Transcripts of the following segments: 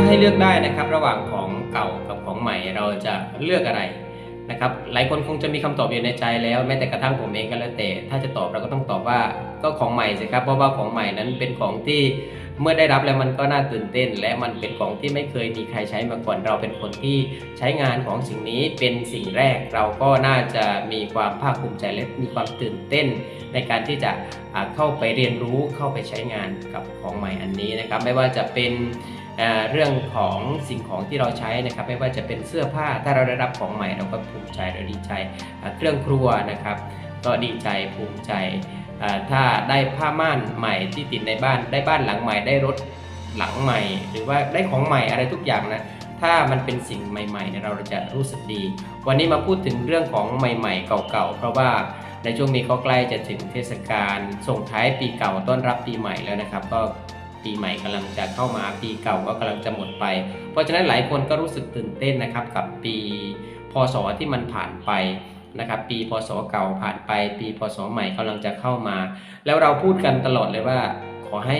าให้เลือกได้นะครับ ระหว่างของเก่ากับของใหม่เราจะเลือกอะไรนะครับ หลายคนคงจะมีคำตอบอยู่ในใจแล้วแม้แต่กระทั่งผมเองก็แล้วแต่ ถ้าจะตอบเราก็ต้องตอบว่าก็ของใหม่สิครับเพราะว่าของใหม่นั้นเป็นของที่เมื่อได้รับแล้วมันก็น่าตื่นเต้น และมันเป็นของที่ไม่เคยมีใครใช้มาก่อนเราเป็นคนที่ใช้งานของสิ่งนี้เป็นสิ่งแรกเราก็น่าจะมีความภาคภูมิใจและมีความตื่นเต้น ในการที่จะเข้าไปเรียนรู้เข้าไปใช้งานกับของใหม่อันนี้นะครับ ไม่ว่าจะเป็น เรื่องของสิ่งของที่เราใช้นะครับไม่ว่าจะเป็นเสื้อผ้าถ้าเราได้รับของใหม่เราก็ภูมิใจเราดีใจเครื่องครัวนะครับ ก็ดีใจภูมิใจถ้าได้ผ้าม่านใหม่ที่ติดในบ้าน ได้บ้านหลังใหม่ได้รถหลังใหม่ หรือว่าได้ของใหม่อะไรทุกอย่างนะถ้ามันเป็นสิ่งใหม่ๆเนี่ยเราจะรู้สึกดี วันนี้มาพูดถึงเรื่องของใหม่ ๆ เก่าๆ เพราะว่าในช่วงนี้ก็ใกล้จะถึงเทศกาลส่งท้ายปีเก่าต้อนรับปีใหม่แล้วนะครับ ก็ ปีใหม่กำลังจะเข้ามาปีเก่าก็กำลังจะหมดไป เพราะฉะนั้นหลายคนก็รู้สึกตื่นเต้นนะครับกับปีพศที่มันผ่านไปนะครับปีพศเก่าผ่านไป ปีพศใหม่กำลังจะเข้ามา แล้วเราพูดกันตลอดเลยว่า ขอให้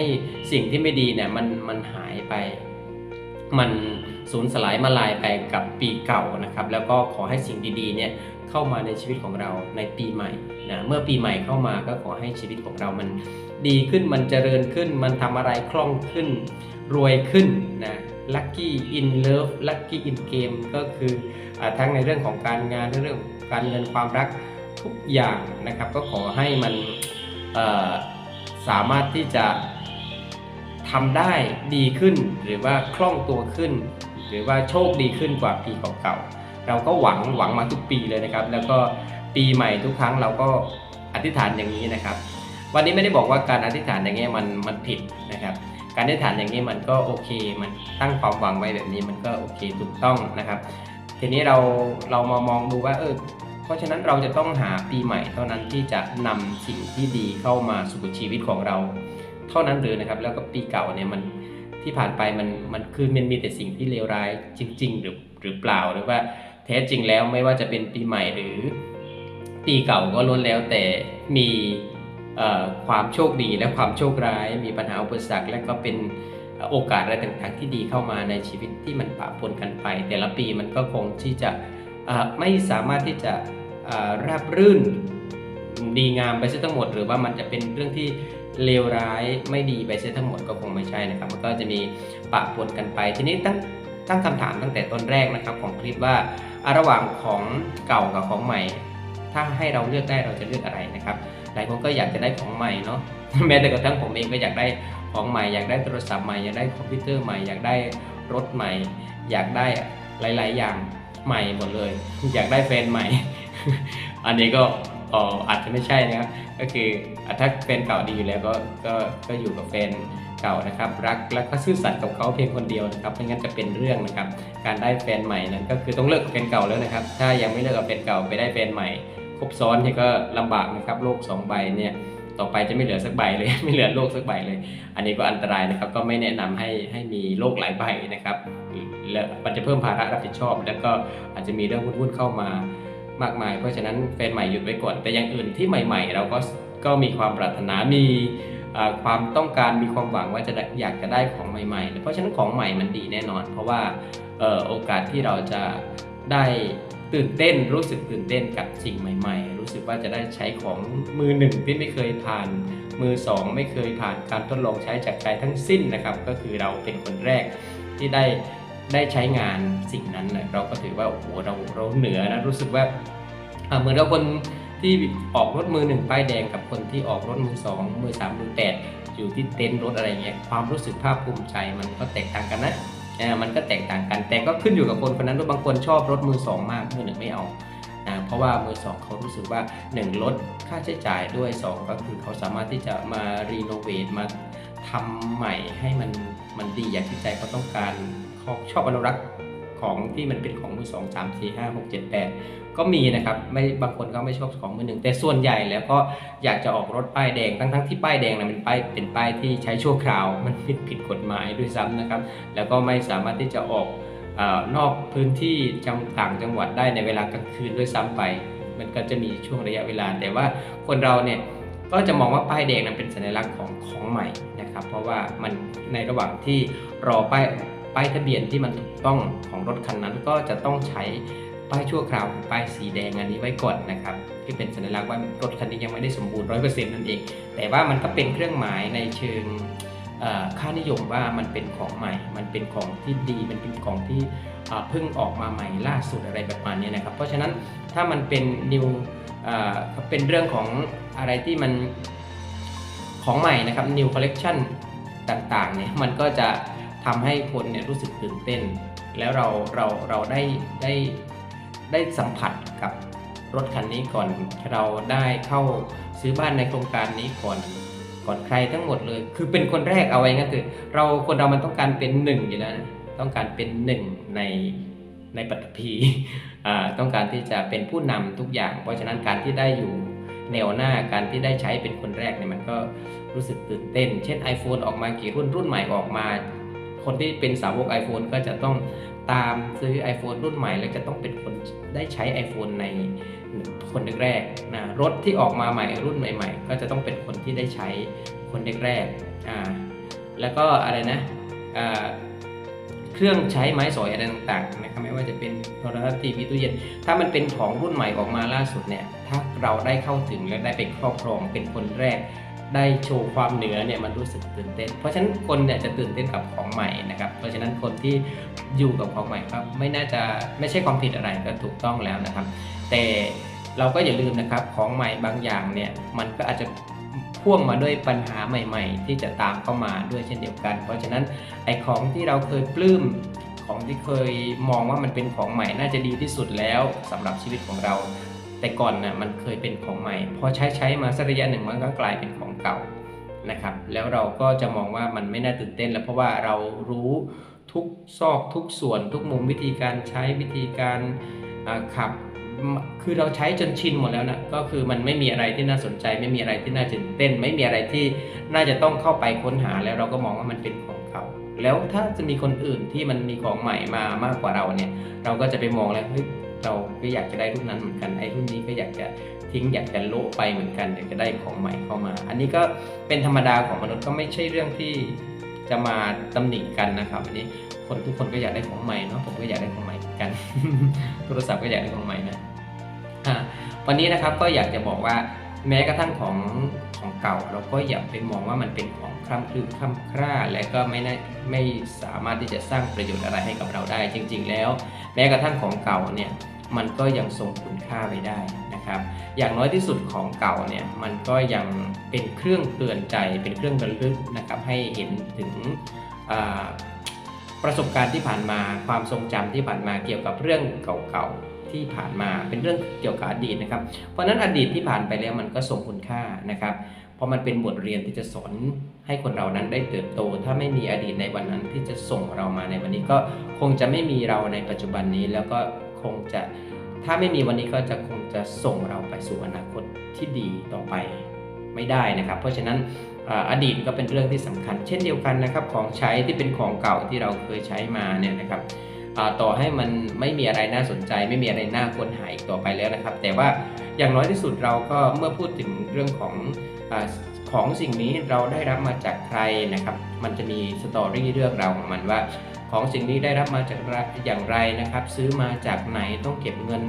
สิ่งที่ไม่ดีเนี่ยมันมันหายไป มันสูญสลายมาลายไปกับปีเก่านะครับ แล้วก็ขอให้สิ่งดีๆเนี่ยเข้ามาในชีวิตของเราในปีใหม่ นะเมื่อปีใหม่เข้ามาก็ขอให้ชีวิตของเรามันดีขึ้นมันเจริญขึ้น มันทำอะไรคล่องขึ้น รวยขึ้นนะ lucky in love lucky in game ก็คืออทั้งในเรื่องของการงานเรื่องการเงินความรักทุกอย่างนะครับ ก็ขอให้มันสามารถที่จะทำได้ดีขึ้น หรือว่าคล่องตัวขึ้น หรือว่าโชคดีขึ้นกว่าปีเก่าๆเราก็หวังหวังมาทุกปีเลยนะครับ แล้วก็ ปีใหม่ทุกครั้งเราก็อธิษฐานอย่างนี้นะครับ วันนี้ไม่ได้บอกว่าการอธิษฐานอย่างนี้มันมันผิดนะครับ การอธิษฐานอย่างนี้มันก็โอเค มันตั้งความหวังไว้แบบนี้มันก็โอเคถูกต้องนะครับ ทีนี้เราเรามามองดูว่าเออเพราะฉะนั้นเราจะต้องหาปีใหม่ เท่านั้นที่จะนำสิ่งที่ดีเข้ามาสู่ชีวิตของเรา เท่านั้นหรือนะครับ แล้วก็ปีเก่าเนี่ยมันที่ผ่านไปมันมันคือมันมีแต่สิ่งที่เลวร้ายจริง ๆ หรือหรือเปล่าหรือว่าแท้จริงแล้วไม่ว่าจะเป็นปีใหม่หรือ ปีเก่าก็ล้วนแล้วแต่มีความโชคดีและความโชคร้าย มีปัญหาอุปสรรคและก็เป็นโอกาสอะไรต่างๆ ที่ดีเข้ามาในชีวิตที่มันปะปนกันไป แต่ละปีมันก็คงที่จะไม่สามารถที่จะราบรื่นดีงามไปซะทั้งหมด หรือว่ามันจะเป็นเรื่องที่เลวร้ายไม่ดีไปซะทั้งหมดก็คงไม่ใช่นะครับ มันก็จะมีปะปนกันไป ทีนี้ตั้งตั้งคำถามตั้งแต่ต้นแรกนะครับของคลิปว่าระหว่างของเก่ากับของใหม่ ถ้าให้เราเลือกได้เราจะเลือกอะไรนะครับ หลายคนก็อยากจะได้ของใหม่เนาะแม้แต่กระทั่งผมเองก็อยากได้ของใหม่อยากได้โทรศัพท์ใหม่อยากได้คอมพิวเตอร์ใหม่อยากได้รถใหม่ อยากได้หลาย ๆ อย่างใหม่หมดเลย อยากได้แฟนใหม่ อันนี้ก็อออาจจะไม่ใช่นะครับก็คือถ้าแฟนเก่าดีอยู่แล้วก็ก็ก็อยู่กับแฟนเก่านะครับ รักและก็ซื่อสัตย์กับเขาเพียงคนเดียวนะครับไม่งั้นจะเป็นเรื่องนะครับ การได้แฟนใหม่นั้นก็คือต้องเลิกกับแฟนเก่าแล้วนะครับ ถ้ายังไม่เลิกกับแฟนเก่าไปได้แฟนใหม่ ครบซ้อนนี่ก็ลำบากนะครับโลกสองใบเนี่ยต่อไปจะไม่เหลือสักใบเลย ไม่เหลือโลกสักใบเลย อันนี้ก็อันตรายนะครับก็ไม่แนะนำให้ให้มีโลกหลายใบนะครับแล้วมันจะเพิ่มภาระรับผิดชอบ แล้วก็อาจจะมีเรื่องวุ่นๆเข้ามามากมาย เพราะฉะนั้นแฟนใหม่หยุดไว้ก่อน แต่อย่างอื่นที่ใหม่ ๆ เราก็ก็มีความปรารถนามีความต้องการมีความหวังว่าจะอยากจะได้ของใหม่ๆ เพราะฉะนั้นของใหม่มันดีแน่นอน เพราะว่าออโอกาสที่เราจะได้ ตื่นเต้นรู้สึกตื่นเต้นกับสิ่งใหม่ ๆ รู้สึกว่าจะได้ใช้ของมือหนึ่งที่ไม่เคยผ่าน มือสองไม่เคยผ่านการทดลองใช้จากใครทั้งสิ้นนะครับ ก็คือเราเป็นคนแรกที่ได้ได้ใช้งานสิ่งนั้นนะเราก็ถือว่าโอ้โหเราเราเหนือนะรู้สึกว่าเหมือนเราคนที่ออกรถมือหนึ่งป้ายแดงกับคนที่ออกรถมือสองมือสามมือแปดอยู่ที่เต็นท์รถอะไรเงี้ยความรู้สึกภาคภูมิใจมันก็แตกต่างกันนะ มันก็แตกต่างกัน แต่ก็ขึ้นอยู่กับคนคนนั้นด้วยบางคนชอบรถมือสองมากมือหนึ่งไม่เอานะเพราะว่ามือสองเขารู้สึกว่า 1 ลดค่าใช้จ่ายด้วย 2 ก็คือเขาสามารถที่จะมารีโนเวทมาทำใหม่ให้มันมันดีอย่างที่ใจเขาต้องการเขาชอบอนุรักษ์ ของที่มันเป็นของมือสองสามสี่ห้าหกเจ็ดแปดก็มีนะครับไม่บางคนก็ไม่ชอบของมือหนึ่งแต่ส่วนใหญ่แล้วก็อยากจะออกรถป้ายแดงทั้งทั้งๆที่ป้ายแดงนะเป็นป้ายเป็นป้ายที่ใช้ชั่วคราว มันผิดผิดกฎหมายด้วยซ้ำนะครับ แล้วก็ไม่สามารถที่จะออกอนอกพื้นที่จังต่างจังหวัดได้ในเวลากลางคืนด้วยซ้ำไป มันก็จะมีช่วงระยะเวลา แต่ว่าคนเราเนี่ยก็จะมองว่าป้ายแดงนั้นเป็นสัญลักษณ์ของของใหม่นะครับ เพราะว่ามันในระหว่างที่รอป้าย ป้ายทะเบียนที่มันถูกต้องของรถคันนั้นก็จะต้องใช้ป้ายชั่วคราวป้ายสีแดงอันนี้ไว้ก่อนนะครับที่เป็นสัญลักษณ์ว่ารถคันนี้ยังไม่ได้สมบูรณ์ร้อยเปอร์เซ็นต์นั่นเอง แต่ว่ามันก็เป็นเครื่องหมายในเชิงค่านิยมว่ามันเป็นของใหม่ มันเป็นของที่ดี มันเป็นของที่เพิ่งออกมาใหม่ล่าสุดอะไรแบบนี้นะครับ เพราะฉะนั้นถ้ามันเป็น new อ่าเป็นเรื่องของอะไรที่มันของใหม่นะครับ new collection ต่างๆเนี่ยมันก็จะ ทำให้คนเนี่ยรู้สึกตื่นเต้น แล้วเราเราเราได้ได้ได้สัมผัสกับรถคันนี้ก่อนเราได้เข้าซื้อบ้านในโครงการนี้ก่อนก่อนใครทั้งหมดเลย คือเป็นคนแรกเอาไว้งั้นเถอเราคนเรามันต้องการเป็นหนึ่งอยู่แล้วนะต้องการเป็นหนึ่งในในปัตตภีอ่าต้องการที่จะเป็นผู้นำทุกอย่าง เพราะฉะนั้นการที่ได้อยู่แนวหน้าการที่ได้ใช้เป็นคนแรกเนี่ยมันก็รู้สึกตื่นเต้น เช่น iPhone ออกมากี่รุ่นรุ่นใหม่ออกมา คนที่เป็นสาวก iPhone ก็จะต้องตามซื้อ iPhone รุ่นใหม่ แล้วจะต้องเป็นคนได้ใช้ iPhone ในคนแรกๆนะรถที่ออกมาใหม่รุ่นใหม่ ๆ ก็จะต้องเป็นคนที่ได้ใช้คนแรกๆอ่าแล้วก็อะไรนะเครื่องใช้ไม้สอยอะไรต่างๆนะครับไม่ว่าจะเป็นโทรทัศน์ทีวีตู้เย็น ถ้ามันเป็นของรุ่นใหม่ออกมาล่าสุดเนี่ยถ้าเราได้เข้าถึงและได้ไปครอบครองเป็นคนแรก ได้โชว์ความเหนือเนี่ยมันรู้สึกตื่นเต้น เพราะฉะนั้นคนเนี่ยจะตื่นเต้นกับของใหม่นะครับ เพราะฉะนั้นคนที่อยู่กับของใหม่ครับไม่น่าจะไม่ใช่ความผิดอะไรก็ถูกต้องแล้วนะครับ แต่เราก็อย่าลืมนะครับของใหม่บางอย่างเนี่ยมันก็อาจจะพ่วงมาด้วยปัญหาใหม่ๆ ที่จะตามเข้ามาด้วยเช่นเดียวกัน เพราะฉะนั้นไอ้ของที่เราเคยปลื้มของที่เคยมองว่ามันเป็นของใหม่น่าจะดีที่สุดแล้วสำหรับชีวิตของเรา แต่ก่อนนะ่ะมันเคยเป็นของใหม่ พอใช้ใช้มาสักระยะหนึ่งมันก็กลายเป็นของเก่านะครับ แล้วเราก็จะมองว่ามันไม่น่าตื่นเต้น แล้วเพราะว่าเรารู้ทุกซอกทุกส่วนทุกมุมวิธีการใช้วิธีการขับ คือเราใช้จนชินหมดแล้วนะก็คือมันไม่มีอะไรที่น่าสนใจ ไม่มีอะไรที่น่าตื่นเต้น ไม่มีอะไรที่น่าจะต้องเข้าไปค้นหาแล้วเราก็มองว่ามันเป็นของเก่าแล้วถ้าจะมีคนอื่นที่มันมีของใหม่มามากกว่าเราเนี่ย เราก็จะไปมองแล้วเฮ้ย เราก็อยากจะได้รุ่นนั้นเหมือนกันไอ้รุ่นนี้ก็อยากจะทิ้งอยากจะโละไปเหมือนกันอยากจะได้ของใหม่เข้ามา อันนี้ก็เป็นธรรมดาของมนุษย์ก็ไม่ใช่เรื่องที่จะมาตำหนิกันนะครับอันนี้คนทุกคนก็อยากได้ของใหม่เนาะผมก็อยากได้ของใหม่เหมือนกันโทรศัพท์ก็อยากได้ของใหม่นะอะวันนี้นะครับก็อยากจะบอกว่าแม้กระทั่งของของเก่าเราก็อย่าไปมองว่ามันเป็นของ คร่ำครึคร่ำคร่าและก็ไม่ได้ไม่สามารถที่จะสร้างประโยชน์อะไรให้กับเราได้ จริง ๆ แล้ว แม้กระทั่งของเก่าเนี่ยมันก็ยังทรงคุณค่าไว้ได้นะครับ อย่างน้อยที่สุดของเก่าเนี่ยมันก็ยังเป็นเครื่องเตือนใจเป็นเครื่องระลึกนะครับให้เห็นถึงประสบการณ์ที่ผ่านมาความทรงจำที่ผ่านมาเกี่ยวกับเรื่องเก่าๆที่ผ่านมาเป็นเรื่องเกี่ยวกับอดีตนะครับ เพราะฉะนั้นอดีตที่ผ่านไปแล้วมันก็ทรงคุณค่านะครับ เพราะมันเป็นบทเรียนที่จะสอนให้คนเรานั้นได้เติบโต ถ้าไม่มีอดีตในวันนั้นที่จะส่งเรามาในวันนี้ก็คงจะไม่มีเราในปัจจุบันนี้ แล้วก็คงจะถ้าไม่มีวันนี้ก็จะคงจะส่งเราไปสู่อนาคตที่ดีต่อไปไม่ได้นะครับ เพราะฉะนั้นอดีตก็เป็นเรื่องที่สำคัญ เช่นเดียวกันนะครับของใช้ที่เป็นของเก่าที่เราเคยใช้มาเนี่ยนะครับต่อให้มันไม่มีอะไรน่าสนใจ ไม่มีอะไรน่าค้นหาอีกต่อไปแล้วนะครับ แต่ว่าอย่างน้อยที่สุดเราก็เมื่อพูดถึงเรื่องของ ของสิ่งนี้เราได้รับมาจากใครนะครับ มันจะมีสตอรี่เรื่องราวของมันว่า ของสิ่งนี้ได้รับมาจากอย่างไรนะครับ ซื้อมาจากไหนต้องเก็บเงิน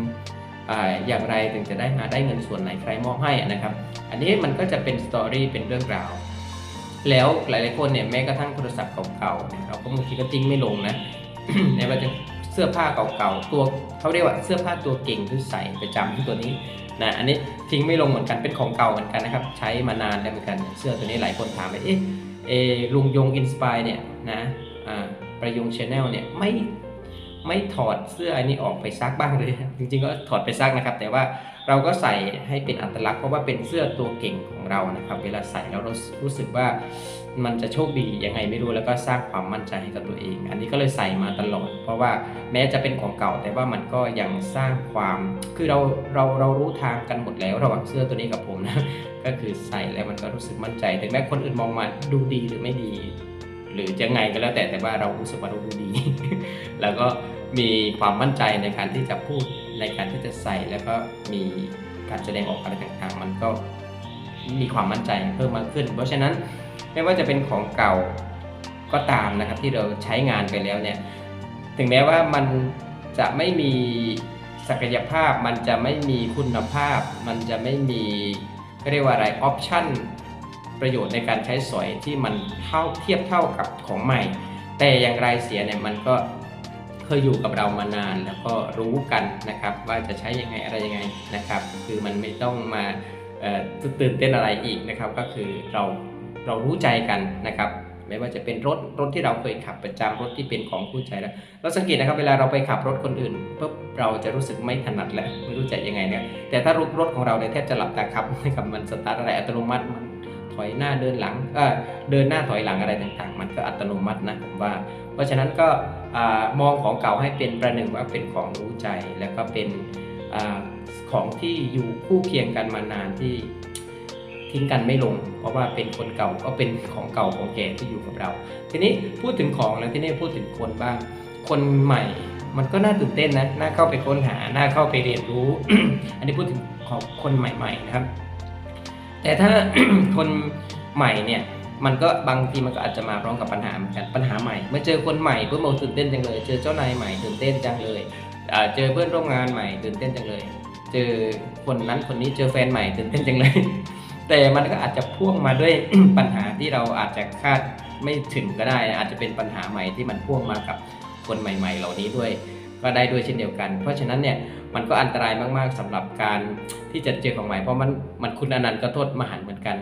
ออย่างไรถึงจะได้มาได้เงินส่วนไหนใครมอบให้นะครับ อันนี้มันก็จะเป็นสตอรี่เป็นเรื่องราว แล้วหลายๆคนเนี่ยแม้กระทั่งโทรศัพท์เก่าๆเราก็บางทีก็ทิ้งไม่ลงนะในว่าจะเสื้อผ้าเก่าๆตัวเขาเรียกว่าเสื้อผ้าตัวเก่งที่ใส่ประจำที่ตัวนี้ นะอันนี้ทิ้งไม่ลงเหมือนกันเป็นของเก่าเหมือนกันนะครับ ใช้มานานแล้วเหมือนกัน เสื้อตัวนี้หลายคนถามไปเอ๊ะเออลุงยงอินสปายเนี่ยนะอ่าประยงชาแนลเนี่ยไม่ ไม่ถอดเสื้ออันนี้ออกไปซักบ้างเลย จริงๆก็ถอดไปซักนะครับ แต่ว่าเราก็ใส่ให้เป็นอัตลักษณ์เพราะว่าเป็นเสื้อตัวเก่งของเรานะครับ เวลาใส่แล้วเรารู้สึกว่ามันจะโชคดียังไงไม่รู้แล้วก็สร้างความมั่นใจให้กับตัวเอง อันนี้ก็เลยใส่มาตลอด เพราะว่าแม้จะเป็นของเก่า แต่ว่ามันก็ยังสร้างความ คือเราเราเรารู้ทางกันหมดแล้วระหว่างเสื้อตัวนี้กับผมนะก็คือใส่แล้วมันก็รู้สึกมั่นใจถึงแม้คนอื่นมองมาดูดีหรือไม่ดี หรือยังไงก็แล้วแต่แต่ว่าเรารู้สึกว่าเราดูดี แล้วก็มีความมั่นใจในการที่จะพูดในการที่จะใส่แล้วก็มีการแสดงออกอะไรต่างๆ มันก็มีความมั่นใจเพิ่มมากขึ้น เพราะฉะนั้นไม่ว่าจะเป็นของเก่าก็ตามนะครับที่เราใช้งานไปแล้วเนี่ยถึงแม้ว่ามันจะไม่มีศักยภาพ มันจะไม่มีคุณภาพ มันจะไม่มีเรียกว่าอะไรออปชั่นประโยชน์ในการใช้สอยที่มันเท่าเทียบเท่ากับของใหม่ แต่อย่างไรเสียเนี่ยมันก็ เคยอยู่กับเรามานาน แล้วก็รู้กันนะครับว่าจะใช้ยังไงอะไรยังไงนะครับ คือมันไม่ต้องมาตื่นเต้นอะไรอีกนะครับ ก็คือเราเรารู้ใจกันนะครับไม่ว่าจะเป็นรถรถที่เราเคยขับประจำรถที่เป็นของคู่ใจแล้วเราสังเกตนะครับเวลาเราไปขับรถคนอื่นปุ๊บเราจะรู้สึกไม่ถนัดแหละไม่รู้จะยังไงเนี่ยแต่ถ้ารถรถของเราเนี่ยแทบจะหลับตาขับนะครับมันสตาร์ทอะไรอัตโนมัติ ถอยหน้าเดินหลังเออเดินหน้าถอยหลังอะไรต่างๆ มันก็อัตโนมัตินะผมว่า เพราะฉะนั้นก็อมองของเก่าให้เป็นประหนึ่งว่าเป็นของรู้ใจ แล้วก็เป็นอของที่อยู่คู่เคียงกันมานานที่ทิ้งกันไม่ลง เพราะว่าเป็นคนเก่าก็เป็นของเก่าของแก่ที่อยู่กับเรา ทีนี้พูดถึงของแล้วที่นี่พูดถึงคนบ้าง คนใหม่มันก็น่าตื่นเต้นนะ น่าเข้าไปค้นหา น่าเข้าไปเรียนรู้ อันนี้พูดถึงของคนใหม่ ๆ นะครับ แต่ถ้าคนใหม่เนี่ยมันก็บางทีมันก็อาจจะมาพร้อมกับปัญหาเหมือนกันปัญหาใหม่เมื่อเจอคนใหม่เพื่อนบอกตื่นเต้นจังเลย เจอเจ้านายใหม่ตื่นเต้นจังเลยเจอเพื่อนร่วมงานใหม่ตื่นเต้นจังเลย เจอคนนั้นคนนี้เจอแฟนใหม่ตื่นเต้นจังเลย แต่มันก็อาจจะพ่วงมาด้วยปัญหาที่เราอาจจะคาดไม่ถึงก็ได้ อาจจะเป็นปัญหาใหม่ที่มันพ่วงมากับคนใหม่ ๆ เหล่านี้ด้วย ก็ได้ด้วยเช่นเดียวกัน เพราะฉะนั้นเนี่ยมันก็อันตรายมากๆสำหรับการที่จะเจอของใหม่เพราะมันมันคุณอนันต์ก็โทษมหันเหมือนกัน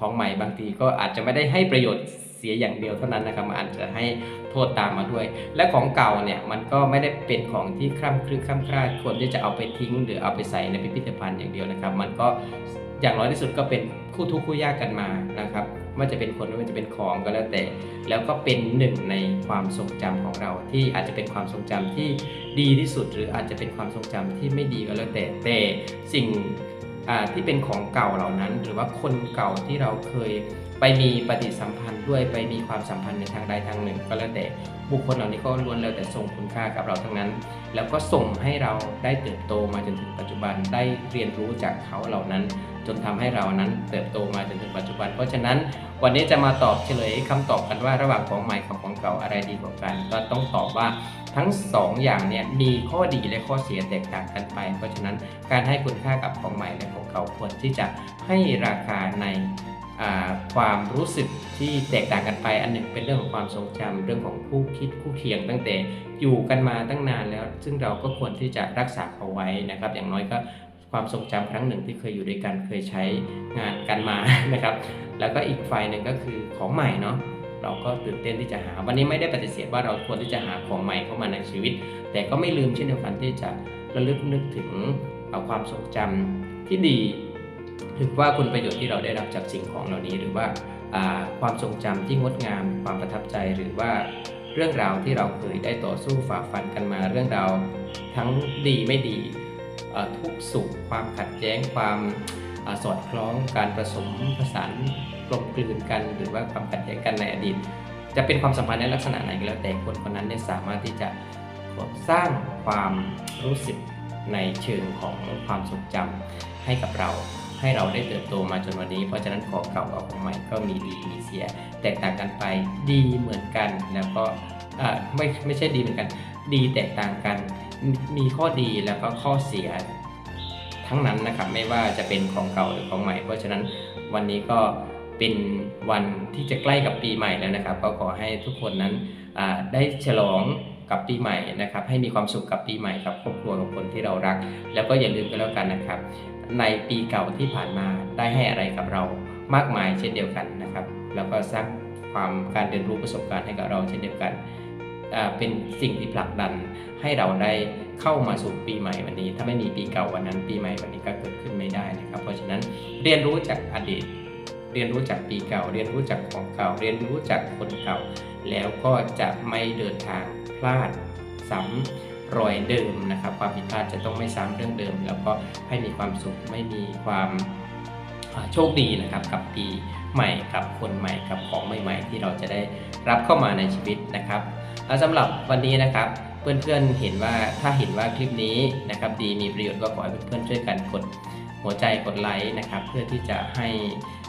ของใหม่บางทีก็อาจจะไม่ได้ให้ประโยชน์เสียอย่างเดียวเท่านั้นนะครับมันอาจจะให้โทษตามมาด้วย และของเก่าเนี่ยมันก็ไม่ได้เป็นของที่คร่ำครึคร่ำคร่าควรที่จะเอาไปทิ้ง หรือเอาไปใส่ในพิพิธภัณฑ์อย่างเดียวนะครับ มันก็อย่างน้อยที่สุดก็เป็นคู่ทุกข์คู่ยากกันมานะครับ ว่าจะเป็นคนไม่ว่าจะเป็นของก็แล้วแต่ แล้วก็เป็นหนึ่งในความทรงจำของเรา ที่อาจจะเป็นความทรงจำที่ดีที่สุด หรืออาจจะเป็นความทรงจำที่ไม่ดีก็แล้วแต่แต่สิ่งที่เป็นของเก่าเหล่านั้น หรือว่าคนเก่าที่เราเคย ไปมีปฏิสัมพันธ์ด้วยไปมีความสัมพันธ์ในทางใดทางหนึ่ง ก็แล้วแต่บุคคลเหล่านี้ก็ล้วนแล้วแต่ส่งคุณค่ากับเราทั้งนั้น แล้วก็ส่งให้เราได้เติบโตมาจนถึงปัจจุบันได้เรียนรู้จากเขาเหล่านั้น จนทำให้เรานั้นเติบโตมาจนถึงปัจจุบัน เพราะฉะนั้นวันนี้จะมาตอบเฉลยคำตอบกันว่าระหว่างของใหม่กับของเก่าอะไรดีกว่ากัน ก็ต้องตอบว่าทั้งสองอย่างเนี่ยมีข้อดีและข้อเสียแตกต่างกันไป เพราะฉะนั้นการให้คุณค่ากับของใหม่และของเก่าควรที่จะให้ราคาใน ความรู้สึกที่แตกต่างกันไป อันหนึ่งเป็นเรื่องของความทรงจำเรื่องของคู่คิดคู่เคียงตั้งแต่อยู่กันมาตั้งนานแล้ว ซึ่งเราก็ควรที่จะรักษาเขาไว้นะครับ อย่างน้อยก็ความทรงจำครั้งหนึ่งที่เคยอยู่ด้วยกันเคยใช้งานกันมานะครับ แล้วก็อีกฝ่ายหนึ่งก็คือของใหม่เนาะเราก็ตื่นเต้นที่จะหา วันนี้ไม่ได้ปฏิเสธว่าเราควรที่จะหาของใหม่เข้ามาในชีวิต แต่ก็ไม่ลืมเช่นเดียวกันที่จะระลึกนึกถึงเอาความทรงจำที่ดี ถึงว่าคุณประโยชน์ที่เราได้รับจากสิ่งของเหล่านี้หรือว่าความทรงจำที่งดงาม ความประทับใจหรือว่าเรื่องราวที่เราเคยได้ต่อสู้ฝ่าฟันกันมาเรื่องราวทั้งดีไม่ดีทุกสุขความขัดแย้งความอสอดคล้องการผสมผสานกลมกลืนกัน หรือว่าความขัดแย้งกันในอดีต จะเป็นความสัมพันธ์ในลักษณะไหนก็แล้วแต่คนคนนั้นเนี่ยสามารถที่จะสร้างความรู้สึกในเชิงของความทรงจำให้กับเรา ให้เราได้เติบโตมาจนวันนี้ เพราะฉะนั้นของเก่ากับของใหม่ก็มีดีมีเสีย แตกต่างกันไปดีเหมือนกันแล้วก็ไม่ไม่ใช่ดีเหมือนกัน ดีแตกต่างกัน มีข้อดีแล้วก็ข้อเสีย ทั้งนั้นนะครับไม่ว่าจะเป็นของเก่าหรือของใหม่ เพราะฉะนั้นวันนี้ก็เป็นวันที่จะใกล้กับปีใหม่แล้วนะครับ ก็ขอให้ทุกคนนั้นได้ฉลองกับปีใหม่นะครับ ให้มีความสุขกับปีใหม่กับครอบครัวกับคนที่เรารัก แล้วก็อย่าลืมกันแล้วกันนะครับ ในปีเก่าที่ผ่านมาได้ให้อะไรกับเรามากมายเช่นเดียวกันนะครับ แล้วก็สร้างความการเรียนรู้ประสบการณ์ให้กับเราเช่นเดียวกันเป็นสิ่งที่ผลักดันให้เราได้เข้ามาสู่ปีใหม่วันนี้ ถ้าไม่มีปีเก่าวันนั้น ปีใหม่วันนี้ก็เกิดขึ้นไม่ได้นะครับ เพราะฉะนั้นเรียนรู้จากอดีต เรียนรู้จากปีเก่า เรียนรู้จากของเก่า เรียนรู้จากคนเก่า แล้วก็จะไม่เดินทางพลาดซ้ำ รอยเดิมนะครับ ความผิดพลาดจะต้องไม่ซ้ำเรื่องเดิม แล้วก็ให้มีความสุขไม่มีความโชคดีนะครับกับปีใหม่กับคนใหม่กับของใหม่ ๆ ที่เราจะได้รับเข้ามาในชีวิตนะครับสำหรับวันนี้นะครับเพื่อนๆเห็นว่าถ้าเห็นว่าคลิปนี้นะครับดีมีประโยชน์ก็ขอให้เพื่อนๆช่วยกันกดหัวใจกดไลค์นะครับ เพื่อที่จะให้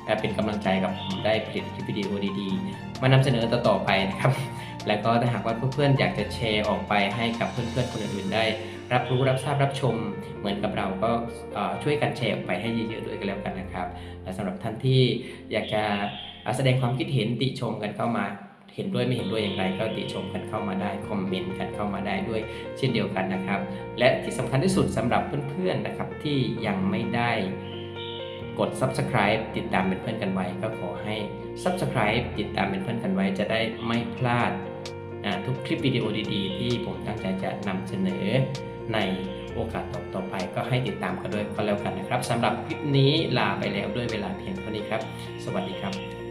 เอ่อเป็นกำลังใจกับผมได้ผลิตคลิปวิดีโอดีๆ มานำเสนอต่อๆไปนะครับ แล้วก็ถ้าหากว่าเพื่อนๆอยากจะแชร์ออกไปให้กับเพื่อนๆคนอื่นๆได้ รับรู้รับทราบรับชม เหมือนกับเราก็ช่วยกันแชร์ออกไปให้เยอะๆด้วยกันแล้วกันนะครับและสำหรับท่านที่อยากจะแสดงความคิดเห็นติชมกันเข้ามาเห็นด้วยไม่เห็นด้วยอย่างไรก็ติชมกันเข้ามาได้คอมเมนต์กันเข้ามาได้ด้วย เช่นเดียวกันนะครับ และที่สำคัญที่สุดสำหรับเพื่อนๆนะครับที่ยังไม่ได้กด subscribe ติดตามเป็นเพื่อนกันไว้ ก็ขอให้ subscribe ติดตามเป็นเพื่อนกันไว้จะได้ไม่พลาด ทุกคลิปวิดีโอดีๆ ที่ผมตั้งใจจะนำเสนอในโอกาสต่อไปก็ให้ติดตามกันด้วยก็แล้วกันนะครับสำหรับคลิปนี้ลาไปแล้วด้วยเวลาเพียงเท่านี้ครับ สวัสดีครับ